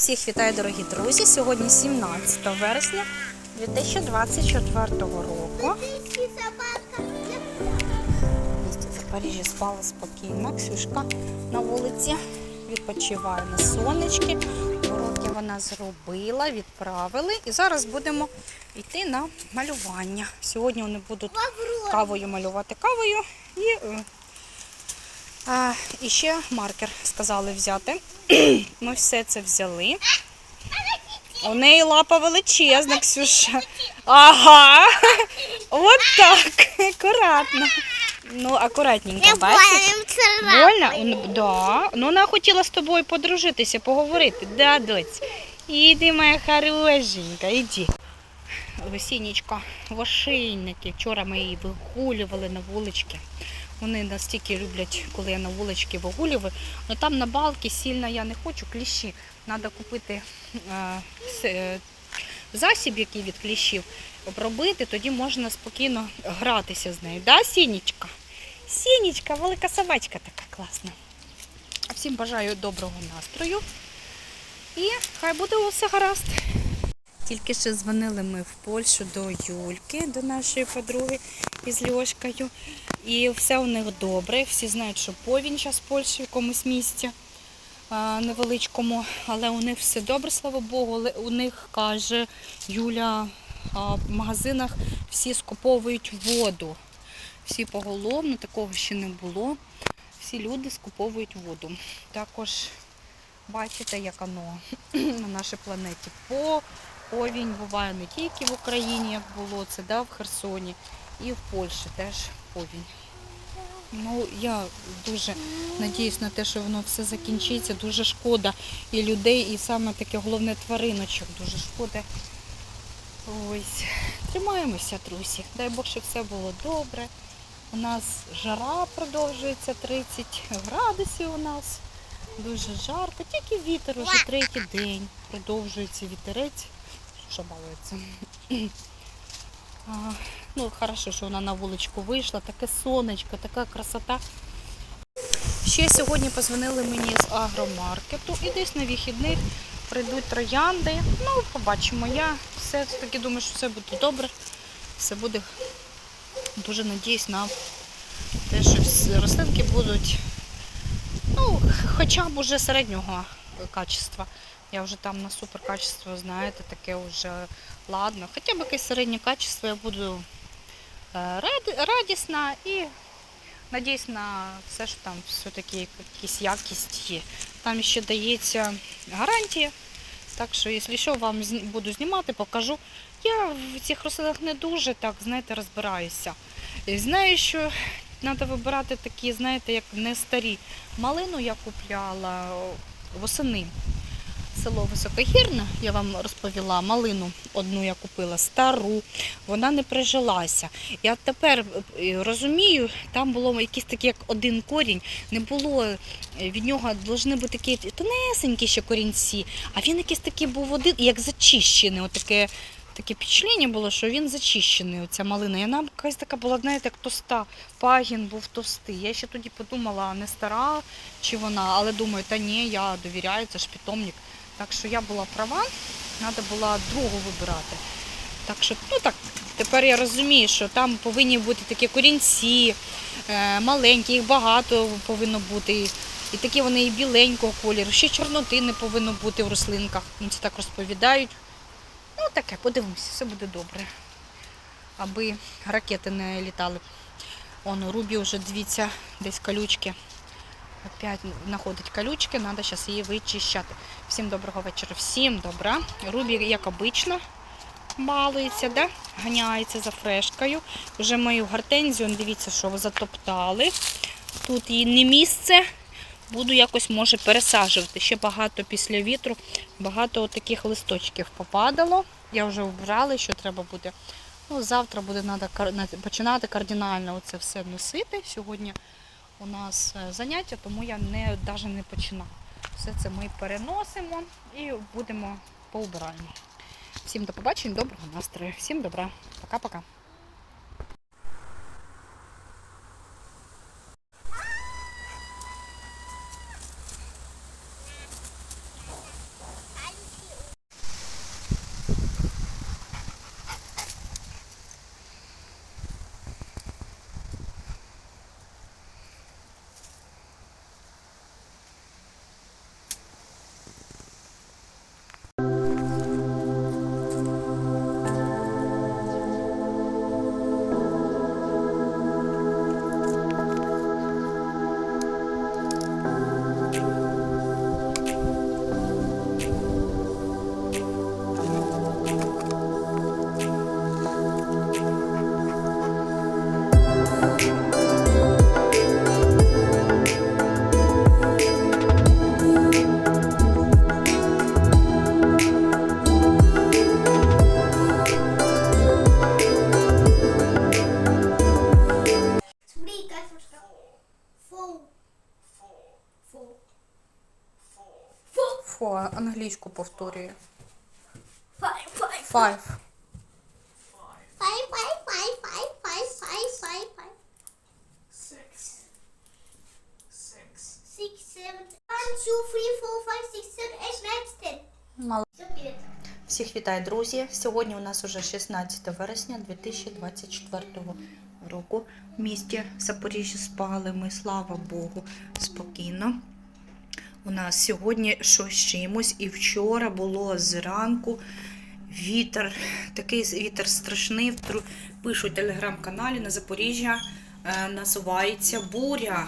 Всіх вітаю, дорогі друзі. Сьогодні 17 вересня 2024 року. Запоріжжі спала спокійно. Ксюшка на вулиці відпочиває на сонечки. Уроки вона зробила, відправили. І зараз будемо йти на малювання. Сьогодні вони будуть кавою малювати кавою і. А, і ще маркер сказали взяти. Ми все це взяли. У неї лапа величезна, Ксюша. Ага. От так. Акуратно. Ну, акуратненько, бачиш? Больно? Да. Ну, вона хотіла з тобою подружитися, поговорити. Да, доць. Іди, моя хорошенька, іди. Весіннічка в. Вчора ми її вигулювали на вулички. Вони настільки люблять, коли я на вулички вигулюю. Ну там на балки сильно я не хочу, кліщі. Треба купити е, е, засіб, який від кліщів, обробити, тоді можна спокійно гратися з нею. Да, Сінічка? Сінічка, велика собачка така класна. Всім бажаю доброго настрою. І хай буде усе гаразд. Тільки що дзвонили ми в Польщу до Юльки, до нашої подруги із Льошкою. І все у них добре. Всі знають, що повінь зараз в Польщі в якомусь місті невеличкому, але у них все добре, слава Богу. У них каже Юля, в магазинах всі скуповують воду. Всі поголовно, такого ще не було. Всі люди скуповують воду. Також бачите, як воно на нашій планеті. По повінь буває не тільки в Україні, як було це, да, в Херсоні, і в Польщі теж повінь. Ну, я дуже надіюсь на те, що воно все закінчиться. Дуже шкода і людей, і саме таке головне твариночок. Дуже шкода. Ось. Тримаємося, друзі. Дай Бог, щоб все було добре. У нас жара продовжується 30 градусів у нас. Дуже жарко, тільки вітер уже третій день. Продовжується вітерець. Що балується. Ну, хорошо, що вона на вуличку вийшла, таке сонечко, така красота. Ще сьогодні позвонили мені з агромаркету і десь на вихідних прийдуть троянди. Ну, побачимо. Я все таки думаю, що все буде добре. Все буде дуже надіюсь на те, що рослинки будуть ну, хоча б уже середнього качества. Я вже там на супер качество, знаєте, таке вже ладно. Хоча б якесь середнє качество я буду радісна і надіюсь на все, що там все-таки якісь якість є. Там ще дається гарантія. Так що, якщо що, вам буду знімати, покажу. Я в цих рослинах не дуже так, знаєте, розбираюся. Знаю, що треба вибирати такі, знаєте, як не старі. Малину я купляла восени. Село Високогірне, я вам розповіла, малину одну я купила, стару, вона не прижилася. Я тепер е, розумію, там було якийсь такий, як один корінь, не було е, від нього повинні бути такі тонесенькі ще корінці, а він якийсь такий був один, як зачищений. Отаке, таке впечатлення було, що він зачищений, оця малина. І вона якась така була, знаєте, як тоста. Пагін був товстий. Я ще тоді подумала, не стара чи вона, але думаю, та ні, я довіряю, це ж питомник. Так що я була права, треба було другу вибирати. Так що, ну так, тепер я розумію, що там повинні бути такі корінці, е, маленькі, їх багато повинно бути. І такі вони і біленького кольору, ще чорноти не повинно бути в рослинках. Мені це так розповідають. Ну таке, подивимося, все буде добре. Аби ракети не літали. Он Рубі вже дивіться, десь колючки. Опять знаходить колючки, треба зараз її вичищати. Всім доброго вечора, всім добра. Рубі, як обично, балується, да? ганяється за фрешкою. Вже мою гортензію, дивіться, що затоптали. Тут їй не місце. Буду якось, може, пересаджувати. Ще багато після вітру, багато таких листочків попадало. Я вже вбрала, що треба буде. Ну, завтра буде на- починати кардинально оце все носити. Сьогодні у нас е, заняття, тому я не, навіть не починаю. Все це ми переносимо і будемо поубираємо. Всім до побачення, доброго настрою. Всім добра. Пока-пока. Англійську повторює. Five, five, Five. five, five, five, five, five, five, five, five. Six. Six. Six, seven, one, two, three, four, five, six, seven, eight, nine, ten. Мало. Всіх вітаю, друзі! Сьогодні у нас уже 16 вересня 2024 року. В місті Запоріжжя спали ми, слава Богу, спокійно. У нас сьогодні щось чимось, і вчора було зранку вітер, такий вітер страшний. Пишуть в телеграм-каналі на Запоріжжя е, називається буря.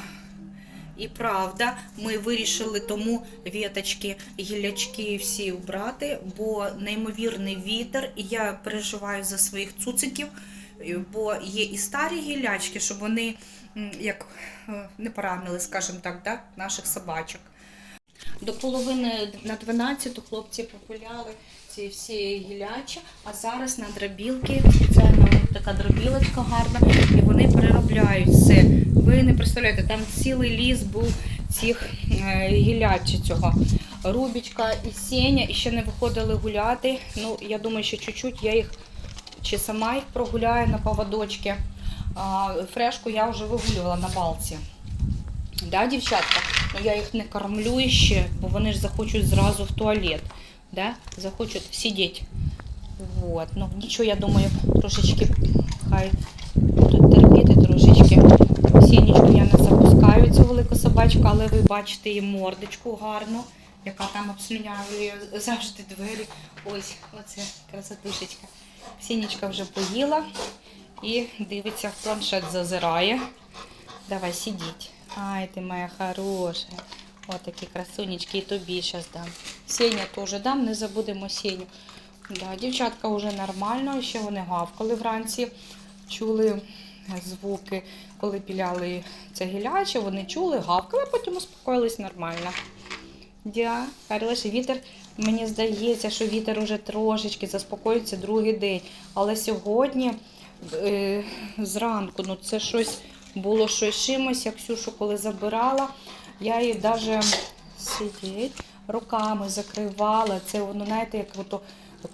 І правда, ми вирішили тому віточки, гілячки всі убрати, бо неймовірний вітер, і я переживаю за своїх цуциків, е, бо є і старі гілячки, щоб вони як е, не поранили, скажімо так, да, наших собачок. До половини на 12 хлопці популяли ці всі гілячі, а зараз на дробілки, спеціально така дробілочка гарна, і вони переробляють все. Ви не представляєте, там цілий ліс був цих е, гілячі цього. Рубічка і Сеня і ще не виходили гуляти. Ну, я думаю, що чуть-чуть я їх чи сама їх прогуляю на поводочки. Фрешку я вже вигулювала на балці. Да, дівчатка? Я їх не кормлю ще, бо вони ж захочуть зразу в туалет. Да? Захочуть сидіти. Вот. Ну нічого, я думаю, трошечки хай будуть терпіти трошечки. Сінічку я не запускаю цю велику собачку, але ви бачите її мордочку гарну, яка там обслюнявлює завжди двері. Ось, оце красотушечка. Сінічка вже поїла і дивиться планшет, зазирає. Давай сидіть. Ай, ти моя хороша. Ось такі красунечки, і тобі зараз дам. Сеня теж дам, не забудемо Сеню. Да, дівчатка вже нормально, ще вони гавкали вранці. Чули звуки, коли піляли це гіляче, вони чули, гавкали, а потім успокоїлись нормально. Дя, хороший вітер. Мені здається, що вітер уже трошечки заспокоїться другий день. Але сьогодні е, зранку, ну це щось було щось чимось, як Ксюшу коли забирала, я її навіть сидіть, руками закривала. Це воно, знаєте, як ото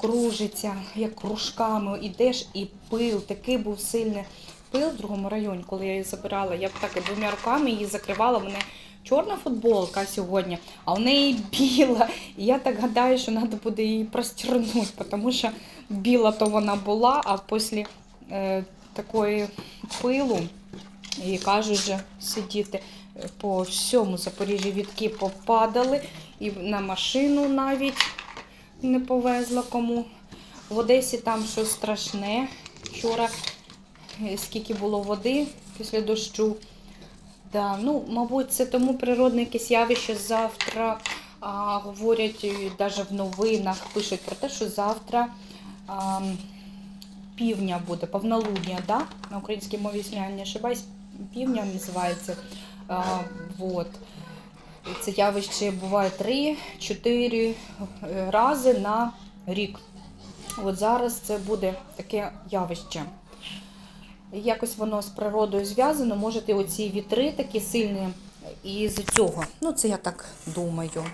кружиться, як кружками ідеш, і пил, такий був сильний пил в другому районі, коли я її забирала. Я так двома руками її закривала. Мене чорна футболка сьогодні, а в неї біла. І я так гадаю, що треба буде її простірнути, тому що біла то вона була, а після е, такої пилу. І кажуть, же сидіти по всьому Запоріжжі відки попадали, і на машину навіть не повезла кому. В Одесі там щось страшне. Вчора е, скільки було води після дощу. Да, ну, мабуть, це тому природне якесь явище завтра. А, говорять навіть в новинах пишуть про те, що завтра а, півня буде, повнолуння, да? на українській мові, якщо не ошибаюсь, півня називається. А, вот. Це явище буває 3-4 рази на рік. От зараз це буде таке явище. Якось воно з природою зв'язано. Може, і оці вітри такі сильні із цього. Ну, це я так думаю.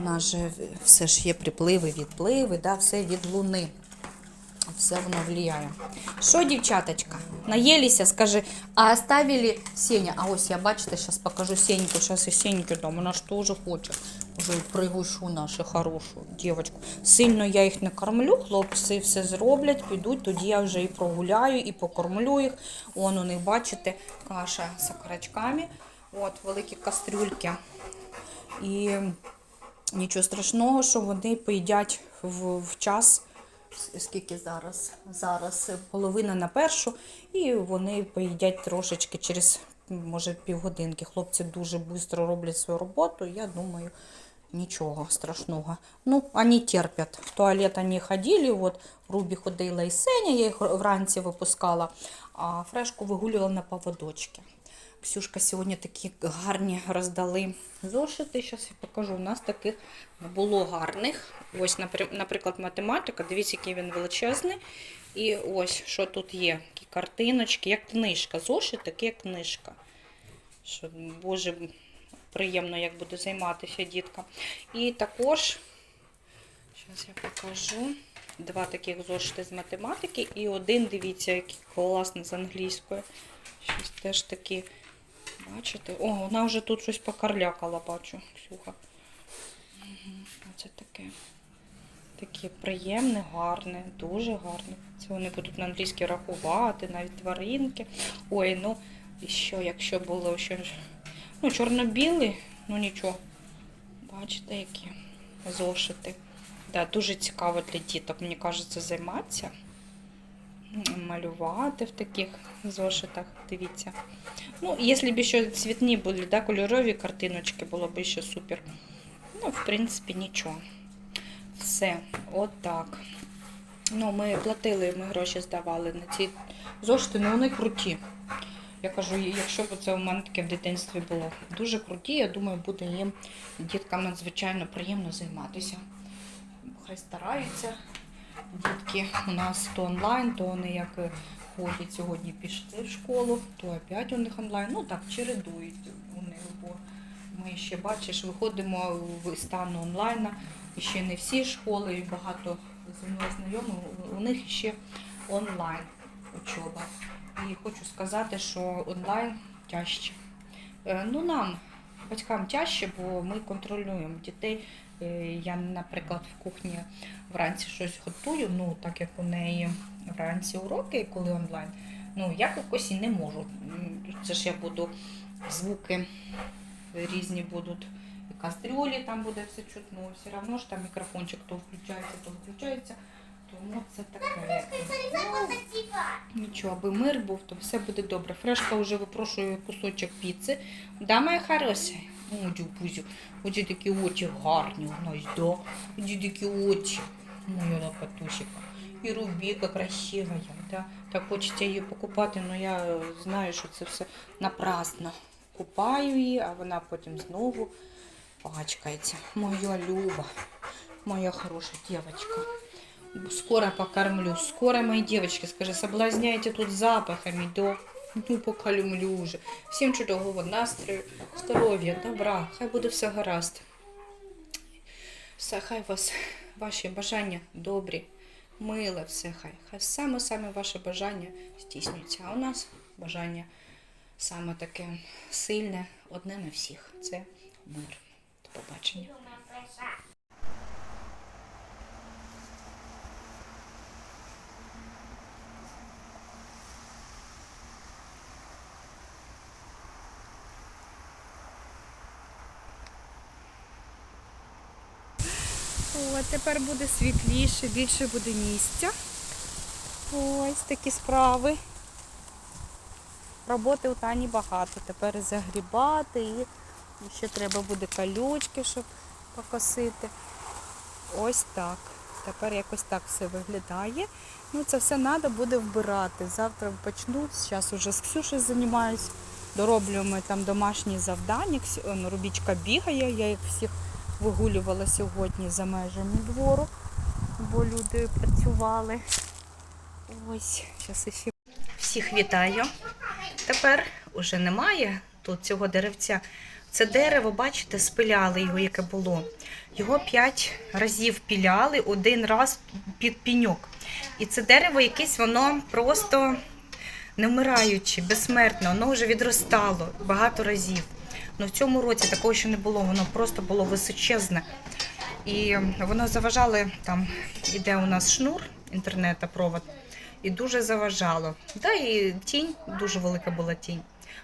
У нас же все ж є припливи, відпливи, да, все від луни. Все воно влияє. Що, дівчаточка, наїлися, скажи, а оставили Сеня? А ось я, бачите, зараз покажу Сеньку, зараз і Сеньку дам, вона ж теж хоче. Вже й пригощу нашу хорошу дівчинку. Сильно я їх не кормлю, хлопці все зроблять, підуть, тоді я вже і прогуляю, і покормлю їх. Вон у них, бачите, каша з окорочками. От, великі кастрюльки. І нічого страшного, що вони поїдять в, в час скільки зараз? Зараз половина на першу, і вони поїдять трошечки через, може, півгодинки. Хлопці дуже швидко роблять свою роботу. Я думаю, нічого страшного. Ну, вони терпять. В туалет вони ходили, от Рубі ходила і Сеня, я їх вранці випускала, а фрешку вигулювала на поводочки. Ксюшка сьогодні такі гарні роздали зошити. Зараз я покажу. У нас таких було гарних. Ось, наприклад, математика. Дивіться, який він величезний. І ось що тут є. Такі картиночки, як книжка. Зошит, таке як книжка. Що, Боже, приємно, як буде займатися дітка. І також, зараз я покажу, два таких зошити з математики і один, дивіться, який класний з англійської. Щось теж такі, бачите? О, вона вже тут щось покарлякала, бачу, Ксюха. Оце таке. Таке приємне, гарне, дуже гарне. Це вони будуть на англійській рахувати, навіть тваринки. Ой, ну і що, якщо було ж. Ну, чорно-білий, ну нічого. Бачите, які зошити. Да, дуже цікаво для діток, мені кажеться, займатися. Малювати в таких зошитах, дивіться. Ну, якщо б ще цвітні були, да, кольорові картиночки, було б ще супер. Ну, в принципі, нічого. Все, от так. Ну, ми платили, ми гроші здавали на ці зошити, ну вони круті. Я кажу, якщо б це у мене таке в дитинстві було дуже круті, я думаю, буде їм діткам надзвичайно приємно займатися. Хай стараються. Дітки у нас то онлайн, то вони як е, ходять сьогодні пішли в школу, то опять у них онлайн. Ну так, чередують у них, бо ми ще бачиш, виходимо в стан онлайна. І ще не всі школи, і багато зі мною знайомих, у них ще онлайн учоба. І хочу сказати, що онлайн тяжче. Е, Ну, нам, батькам тяжче, бо ми контролюємо дітей. Е, Я, наприклад, в кухні вранці щось готую, ну так як у неї вранці уроки, коли онлайн, ну я якось і не можу. Це ж я буду звуки різні будуть. І кастрюлі там буде все чутно, все одно ж там мікрофончик то включається, то виключається. Тому це таке. Ну, Нічого, аби мир був, то все буде добре. Фрешка вже випрошує кусочок піци. Да, моя хороша? О, дюбузю. Оці такі очі гарні у нас, да. Оці такі очі. Моя лапатусика. І Рубіка красивая, да. Так хочеться її покупати, але я знаю, що це все напрасно. Купаю її, а вона потім знову пачкається. Моя Люба, моя хороша дівчинка. Скоро покормлю. Скоро, мои девочки, скажи, соблазняйте тут запахами, да? Ну, покормлю уже. Всім чудового настрою, здоров'я, добра. Хай буде все гаразд. Все, хай вас, ваші бажання добрі, миле все хай. Хай саме-саме ваше бажання здійснюється. А у нас бажання саме таке сильне, одне на всіх. Це мир. До побачення. О, тепер буде світліше, більше буде місця. Ось такі справи. Роботи у Тані багато. Тепер загрібати і ще треба буде калючки, щоб покосити. Ось так. Тепер якось так все виглядає. Ну це все треба буде вбирати. Завтра почну. Зараз уже з Ксюшею займаюсь. Дороблю ми там домашні завдання. Рубічка бігає, я їх всіх вигулювала сьогодні за межами двору, бо люди працювали. Ось, зараз ще. Всіх вітаю. Тепер уже немає тут цього деревця. Це дерево, бачите, спиляли його, яке було. Його п'ять разів піляли, один раз під піньок. І це дерево якесь, воно просто не вмираючи, безсмертне, воно вже відростало багато разів. Ну в цьому році такого ще не було, воно просто було височезне. І воно заважало, там іде у нас шнур інтернета, провод, і дуже заважало. Да, і тінь, дуже велика була тінь.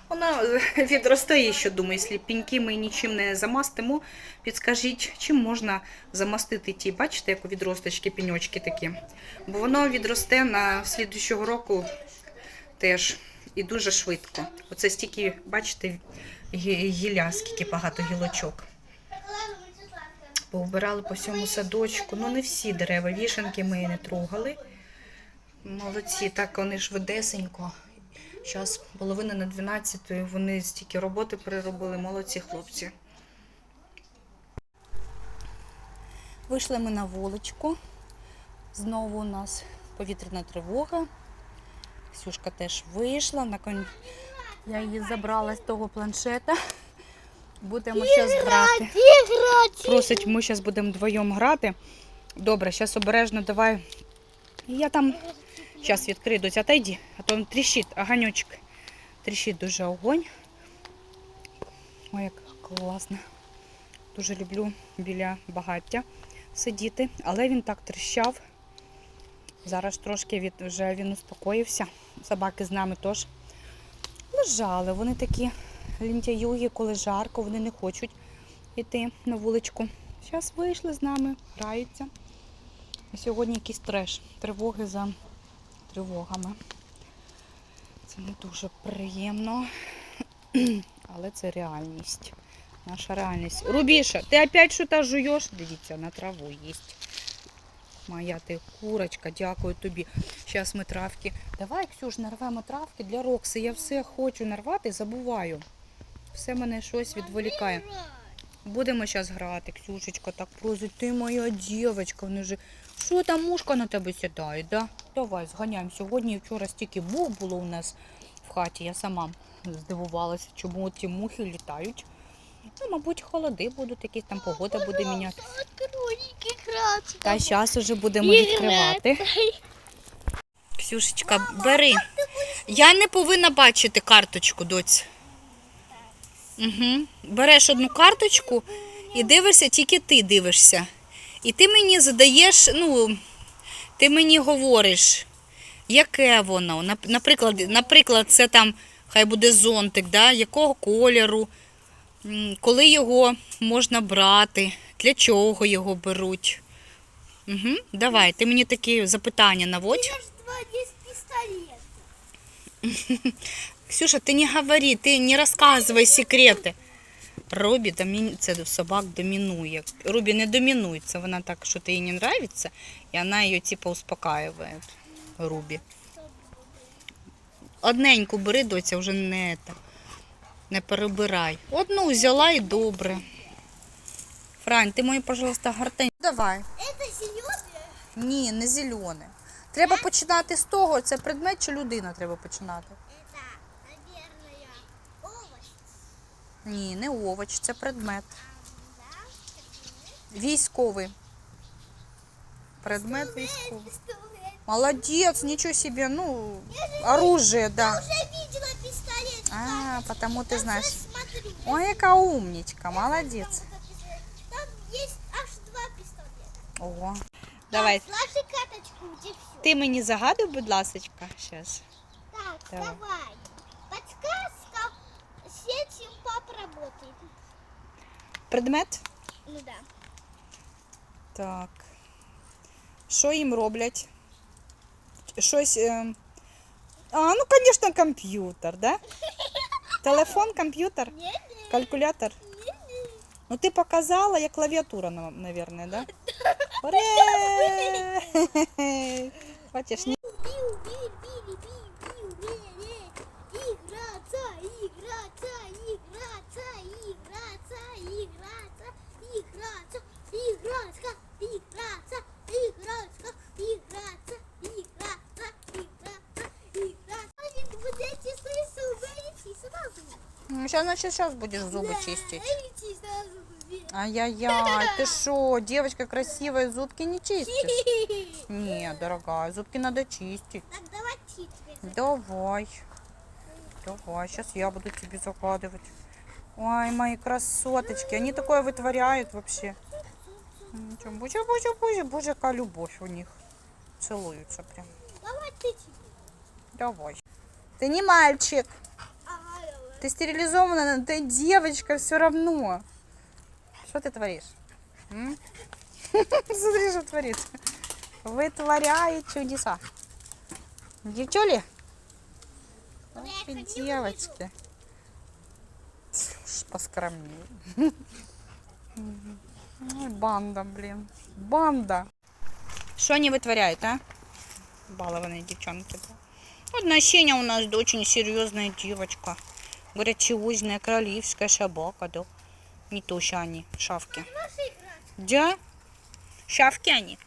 Вона відростає, що думаю, якщо ми нічим не замастимо, підскажіть, чим можна замастити ті, бачите, як у відросточки, піньочки такі. Бо воно відросте на слідущого року теж і дуже швидко. Оце стільки, бачите, гі- гілля, скільки багато гілочок. Повбирали по всьому садочку. Ну, не всі дерева, вішенки ми не трогали. Молодці, так вони швидесенько. Зараз половина на 12, вони стільки роботи переробили. Молодці хлопці. Вийшли ми на вуличку. Знову у нас повітряна тривога. Ксюшка теж вийшла. На кон... Я її забрала з того планшета. Будемо зараз грати. Играть. Просить, ми зараз будемо вдвоєм грати. Добре, зараз обережно давай. Я там зараз відкрию, доця, отойди, а то тріщить огонечок. Тріщить дуже огонь. Ой, як класно. Дуже люблю біля багаття сидіти, але він так тріщав. Зараз трошки від, вже він успокоївся. Собаки з нами теж лежали. Вони такі лінтяюги, коли жарко, вони не хочуть йти на вуличку. Зараз вийшли з нами, граються. Сьогодні якийсь треш, тривоги за тривогами. Це не дуже приємно, але це реальність. Наша реальність. Рубіша, ти опять щось жуєш? Дивіться, на траву їсть. Моя ти курочка, дякую тобі. Зараз ми травки. Давай, Ксюш, нарвемо травки для Рокси. Я все хочу нарвати, забуваю. Все мене щось відволікає. Будемо зараз грати, Ксюшечка, так просить, ти моя дівчинка. Вони вже... Що там мушка на тебе сідає, да? Давай, зганяємо. Сьогодні і вчора стільки мух було у нас в хаті. Я сама здивувалася, чому ті мухи літають. Ну, мабуть, холоди будуть, якісь там погода буде міняти. Та зараз уже будемо відкривати. Ксюшечка, бери. Я не повинна бачити карточку, доць. Угу. Береш одну карточку і дивишся, тільки ти дивишся. І ти мені задаєш, ну, ти мені говориш, яке воно. Наприклад, наприклад, це там, хай буде зонтик, да? якого кольору, коли його можна брати, для чого його беруть. Угу. Давай, ти мені такі запитання наводь. Ксюша, ти не говори, ти не розказуй секрети. Рубі домі... це собак домінує. Рубі не домінує, це вона так, що їй не нравиться, і вона її типу успокаює. Рубі. Одненьку бери, доця, вже не, та, не перебирай. Одну взяла і добре. Франь, ти мої, пожалуйста, гартень. Давай. Это зеленые? Ні, не зелене. Треба починати з того, це предмет чи людина треба починати. Это, наверное, овощ. Ні, не овоч, це предмет. Да? Військовий. Предмет військовий. Пистолет. Молодець, нічого собі, ну, оружие, да. Уже видела пистолет. А, потому ти знаєш. Смотри. Ой, яка умничка, молодець. Там есть аж два пистолета. Ого. Давай, Так, сложи карточку, где все. ти мені загадуй, будь ласочка, зараз. Так, Давай. давай. Подсказка. С этим папа работает. Предмет? Ну да. Так. Що їм роблять? Щось. Е... А, ну, звісно, комп'ютер, да? Телефон, комп'ютер, калькулятор. Ну, ти показала, як клавіатура, мабуть, наверное, да? Бачиш, ні. Ну, Сейчас, значит, сейчас будешь зубы Да, чистить. эти сразу зубы. Ай-яй-яй, ты что, девочка красивая, зубки не чистишь? Нет, дорогая, зубки надо чистить. Так, давай теперь. Давай. Давай, сейчас я буду тебе закладывать. Ой, мои красоточки, они такое вытворяют вообще. Ничего, боже, боже, боже, боже, какая любовь у них. Целуются прям. Давай ты теперь. Давай. Ты не мальчик. Ты стерилизована, но ты девочка все равно. Что ты творишь? Смотри, что творит. Вытворяет чудеса. Девчули? Ох ты, девочки. Уж Поскромнее. Ой, банда, блин. Банда. Что они вытворяют, а? Балованные девчонки. да. Одна Сеня у нас очень серьезная девочка. Грациозная королевская собака, да. Не то что они, шавки. Да? Шавки они.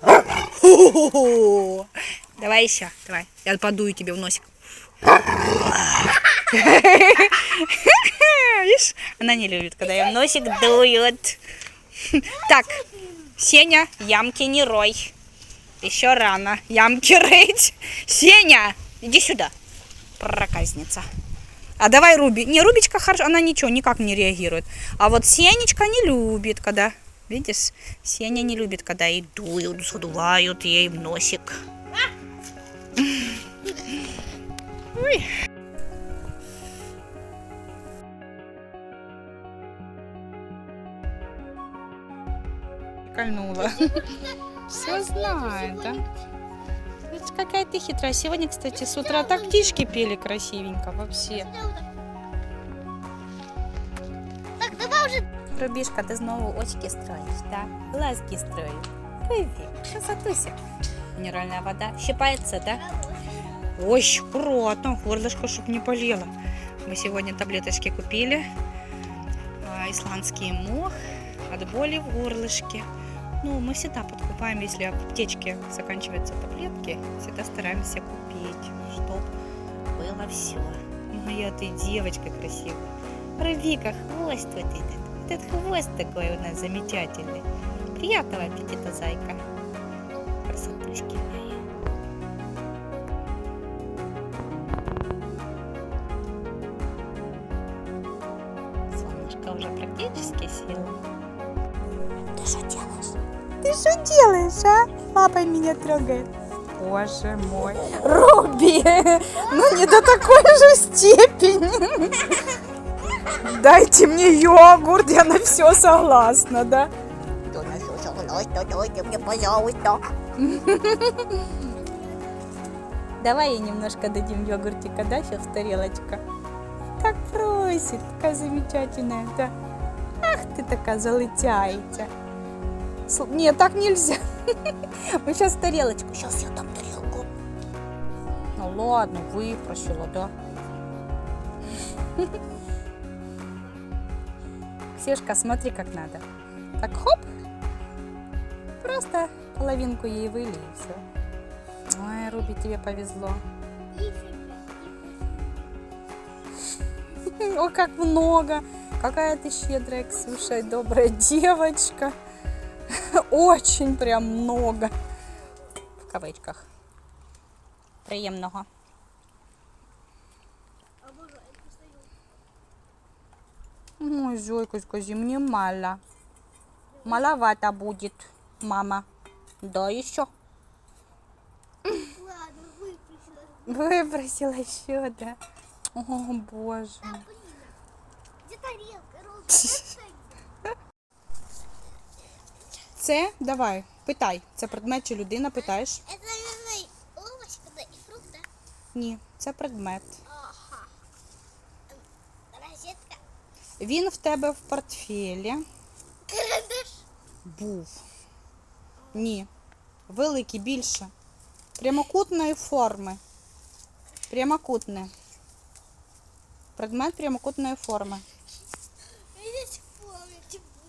Хо-хо-хо. Давай еще, давай. Я подую тебе в носик. Видишь, она не любит, когда ее носик дуют. Так, Сеня, ямки не рой. Еще рано ямки рыть. Сеня, иди сюда, проказница. А давай Руби. Не, Рубичка хорошо, она ничего, никак не реагирует. А вот Сенечка не любит, когда... Видишь, Сеня не любит, когда ей дуют, задувают ей в носик. Ой. Кольнула. Все знает, да? Это какая ты хитрая. Сегодня, кстати, с утра так птички пели красивенько вообще. Так, давай уже. Рубішка, ти знову очки строїш, так? Глазки строїш. Привіт, красотуся. Минеральная вода. Щипается, да? Ой, аккуратно, горлышко, чтоб не болело. Мы сегодня таблеточки купили. А, Исландский мох от боли в горлышке. Ну, мы всегда подкупаем, если в аптечке заканчиваются таблетки, всегда стараемся купить, чтоб было все. Моя ты девочка красивая. Рыбика, хвост вот этот. Этот хвост такой у нас замечательный. Приятного аппетита, зайка. Красотушки мои. Папа меня трогает. Боже мой. Руби, ну не до такой же степени. Дайте мне йогурт, я на все согласна, да? Дайте мне, пожалуйста. Давай ей немножко дадим йогуртика, да, сейчас тарелочка. Так просит, такая замечательная, да. Ах ты такая залетяйте. Нет, так нельзя. Мы сейчас тарелочку, сейчас я дам тарелку. Ну ладно, выпросила, да. Ксюшка, смотри, как надо. Так, хоп. Просто половинку ей выли и все. Ой, Руби, тебе повезло. О, как много. Какая ты щедрая, Ксюша, добрая девочка. Очень прям много. В кавичках. Приємного. Ой, Зойка, скажи, мне мало. Маловато будет, мама. Да, еще. Ладно, выпустила. Выбросила еще, да. О, боже. А, блин. Где тарелка, Рома? Це давай, питай. Це предмет чи людина, питаєш? Это, наверное, овощ, да, и фрукт, да? Ні, це предмет. Ага. Розетка. Він в тебе в портфелі Карандаш. був. Ні. Великий, більше. Прямокутної форми. Прямокутне. Предмет прямокутної форми.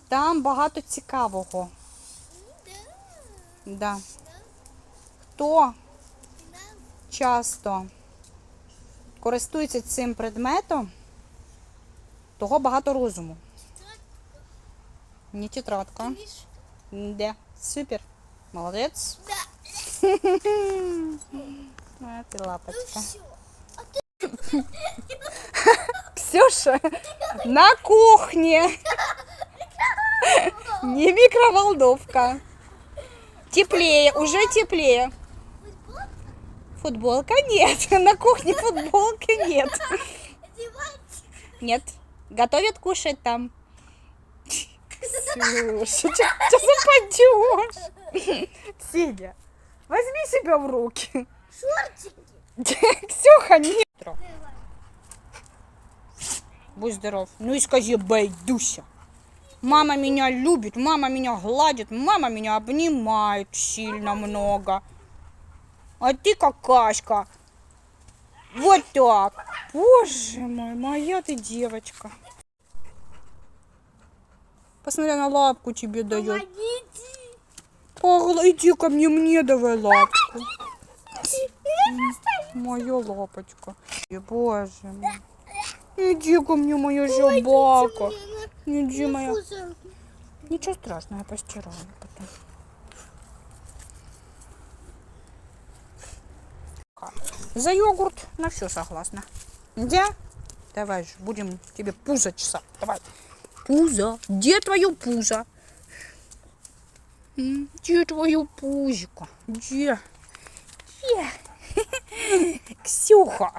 Там багато цікавого. Да. Да. Хто часто користується цим предметом, того багато розуму. Не тетрадка. Де? Супер. Молодець. Да. А, ти Ну лапочка. Ксюша, на кухне. Не микроволновка. Теплее, уже теплее. Футболка нет. На кухне футболки нет. Нет. Готовят кушать там. Ксюша, сейчас упадешь. Сидя, возьми себя в руки. Шортики. Ксюха, нет. Будь здоров. Ну и скажи, Байдуся. Мама меня любит, мама меня гладит, мама меня обнимает сильно много. А ты какашка. Вот так. Боже мой, моя ты девочка. Посмотри, на лапку тебе дает. Помогите. Иди ко мне, мне давай лапку. Моя лапочка. Боже мой. Иди ко мне, моя собака. Моя. пузо. Ничего страшного, я постираю потом. За йогурт на все согласна. Где? Давай же, будем тебе пузо чесать. Давай. Пузо. Где твое пузо? Где твое пузико? Где? Где? Ксюха.